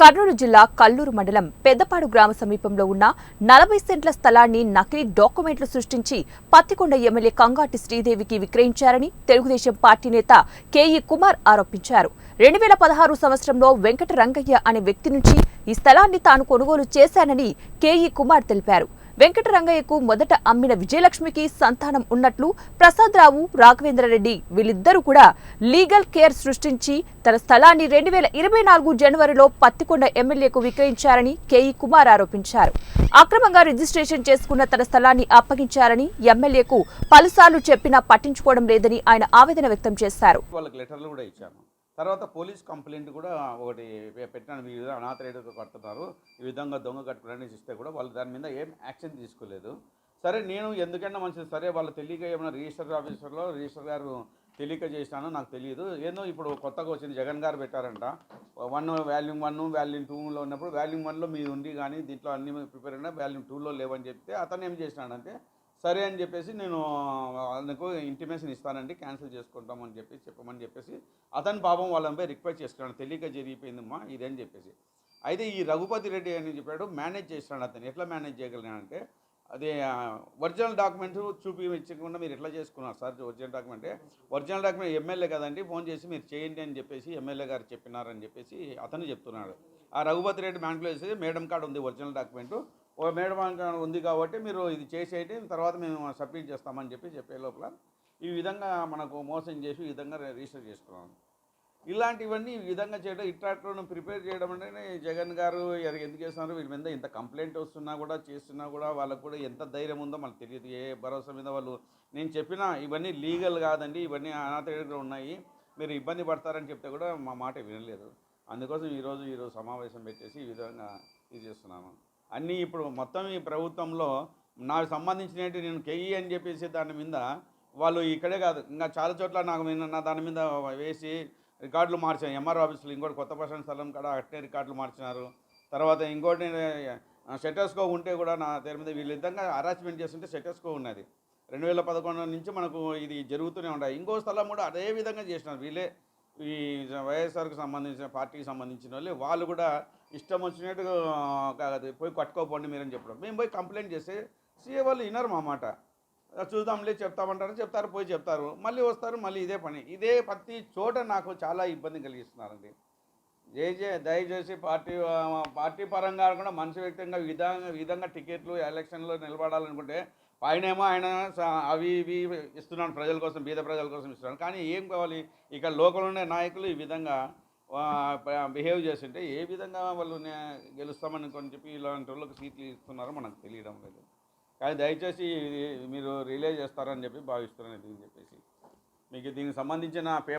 కర్నూలు జిల్లా కల్లూరు మండలం పెద్దపాడు గ్రామ సమీపంలో ఉన్న నలభై సెంట్ల స్థలాన్ని నకిలీ డాక్యుమెంట్లు సృష్టించి పత్తికొండ ఎమ్మెల్యే కంగాటి శ్రీదేవికి విక్రయించారని తెలుగుదేశం పార్టీ నేత కేఈ కుమార్ ఆరోపించారు. రెండు వేల పదహారు సంవత్సరంలో వెంకట రంగయ్య అనే వ్యక్తి నుంచి ఈ స్థలాన్ని తాను కొనుగోలు చేశానని కేఈ కుమార్ తెలిపారు. వెంకటరంగయ్యకు మొదట అమ్మిన విజయలక్ష్మికి సంతానం ఉన్నట్లు ప్రసాదరావు రాఘవేంద్రరెడ్డి వీళ్ళిద్దరూ కూడా లీగల్ కేర్ సృష్టించి తన స్థలాన్ని రెండు వేల ఇరవై నాలుగు జనవరిలో పత్తికొండ ఎమ్మెల్యేకు విక్రయించారని కేఈ కుమార్ ఆరోపించారు. అక్రమంగా రిజిస్ట్రేషన్ చేసుకున్న తన స్థలాన్ని అప్పగించారని ఎమ్మెల్యేకు పలుసార్లు చెప్పినా పట్టించుకోవడం లేదని ఆయన ఆవేదన వ్యక్తం చేశారు. తర్వాత పోలీస్ కంప్లైంట్ కూడా ఒకటి పె- పెట్టాను ఈ అనాథ కడుతున్నారు. ఈ విధంగా దొంగ కట్టుకోవడానికి ఇస్తే కూడా వాళ్ళు దాని మీద ఏం యాక్షన్ తీసుకోలేదు. సరే నేను ఎందుకన్నా మంచిది. సరే వాళ్ళు తెలియక ఏమైనా రిజిస్టర్ ఆఫీసర్లో రిజిస్టర్ గారు తెలియక చేసినాను నాకు తెలియదు. ఏందో ఇప్పుడు కొత్తగా వచ్చింది. జగన్ గారు పెట్టారంట. వన్ వాల్యూమ్ వన్ వాల్యూమ్ టూలో ఉన్నప్పుడు వాల్యూమ్ వన్లో మీరు ఉండి కానీ దీంట్లో అన్ని ప్రిపేర్ అయినా వాల్యూమ్ టూలో లేవని చెప్తే అతను ఏం చేసినాడంటే సరే అని చెప్పేసి నేను వాళ్ళకు ఇంటిమేషన్ ఇస్తానండి క్యాన్సిల్ చేసుకుంటామని చెప్పి చెప్పమని చెప్పేసి అతని పాపం వాళ్ళని రిక్వెస్ట్ చేసుకున్నాడు తెలియక జరిగిపోయిందమ్మా ఇదని చెప్పేసి. అయితే ఈ రఘుపతి రెడ్డి అని చెప్పాడు మేనేజ్ చేస్తున్నాడు అతను. ఎట్లా మేనేజ్ చేయగలిగినాడంటే అదే ఒరిజినల్ డాక్యుమెంట్ చూపించకుండా మీరు ఎట్లా చేసుకున్నారు సార్? ఒరిజినల్ డాక్యుమెంటే ఒరిజినల్ డాక్యుమెంట్ ఎమ్మెల్యే కదండి ఫోన్ చేసి మీరు చేయండి అని చెప్పేసి ఎమ్మెల్యే గారు చెప్పినారని చెప్పేసి అతను చెప్తున్నాడు. ఆ రఘుపతి రెడ్డి బ్యాంకులో చేసి మేడం కార్డు ఉంది ఒరిజినల్ డాక్యుమెంట్ ఓ మేడం ఉంది కాబట్టి మీరు ఇది చేసేయండి తర్వాత మేము సబ్మిట్ చేస్తామని చెప్పి చెప్పే లోపల ఈ విధంగా మనకు మోసం చేసి ఈ విధంగా రిజిస్టర్ చేసుకున్నాం ఇలాంటివన్నీ ఈ విధంగా చేయడం ఇట్రాక్టర్ను ప్రిపేర్ చేయడం అంటే జగన్ గారు ఎర- ఎందుకు చేస్తున్నారు? వీళ్ళ మీద ఇంత కంప్లైంట్ వస్తున్నా కూడా చేస్తున్నా కూడా వాళ్ళకు కూడా ఎంత ధైర్యం ఉందో మనకు తెలియదు. ఏ భరోసా మీద వాళ్ళు నేను చెప్పిన ఇవన్నీ లీగల్ కాదండి ఇవన్నీ అనాథడిగా ఉన్నాయి. మీరు ఇబ్బంది పడతారని చెప్తే కూడా మా మాట వినలేదు. అందుకోసం ఈరోజు ఈరోజు సమావేశం పెట్టేసి ఈ విధంగా ఇది చేస్తున్నాను. అన్నీ ఇప్పుడు మొత్తం ఈ ప్రభుత్వంలో నాకు సంబంధించినవి నేను కెయ్యి అని చెప్పేసి దాని మీద వాళ్ళు ఇక్కడే కాదు ఇంకా చాలా చోట్ల నాకు నా దాని మీద వేసి రికార్డులు మార్చాను. ఎంఆర్ ఆఫీసులు ఇంకోటి కొత్త బస్ స్థలం కూడా అట్టే రికార్డులు మార్చినారు. తర్వాత ఇంకోటి సెటర్స్కో ఉంటే కూడా నా పేరు మీద వీళ్ళు విధంగా అరాచ్మెంట్ చేస్తుంటే సెటర్స్కో ఉన్నది. రెండు వేల పదకొండు నుంచి మనకు ఇది జరుగుతూనే ఉంటాయి ఇంకో స్థలం కూడా అదే విధంగా చేసినారు. వీళ్ళే ఈ వైఎస్ఆర్కి సంబంధించిన పార్టీకి సంబంధించిన వాళ్ళు వాళ్ళు కూడా ఇష్టం వచ్చినట్టు కాదు పోయి కట్టుకోపోండి మీరని చెప్పడం. మేము పోయి కంప్లైంట్ చేస్తే సీఏ వాళ్ళు వినరు మా మాట. చూద్దాంలే చెప్తామంటారు చెప్తారు పోయి చెప్తారు. మళ్ళీ వస్తారు మళ్ళీ ఇదే పని. ఇదే ప్రతి చోట నాకు చాలా ఇబ్బంది కలిగిస్తున్నారండి. జేజే దయచేసి పార్టీ పార్టీ పరంగా కూడా మనిషి వ్యక్తంగా విధంగా విధంగా టికెట్లు ఎలక్షన్లో నిలబడాలనుకుంటే ఆయనేమో ఆయన స- అవి ఇవి ఇస్తున్నాను ప్రజల కోసం బీద ప్రజల కోసం ఇస్తున్నాను కానీ ఏం కావాలి? ఇక్కడ లోకల్ ఉండే నాయకులు ఈ విధంగా బిహేవ్ చేస్తుంటే ఏ విధంగా వాళ్ళు గెలుస్తామని కొని చెప్పి ఇలాంటి వాళ్ళకి సీట్లు ఇస్తున్నారో మనకు తెలియడం లేదు. కానీ దయచేసి మీరు రిలే చేస్తారని చెప్పి భావిస్తున్నాను దీన్ని అని చెప్పేసి. మీకు దీనికి సంబంధించిన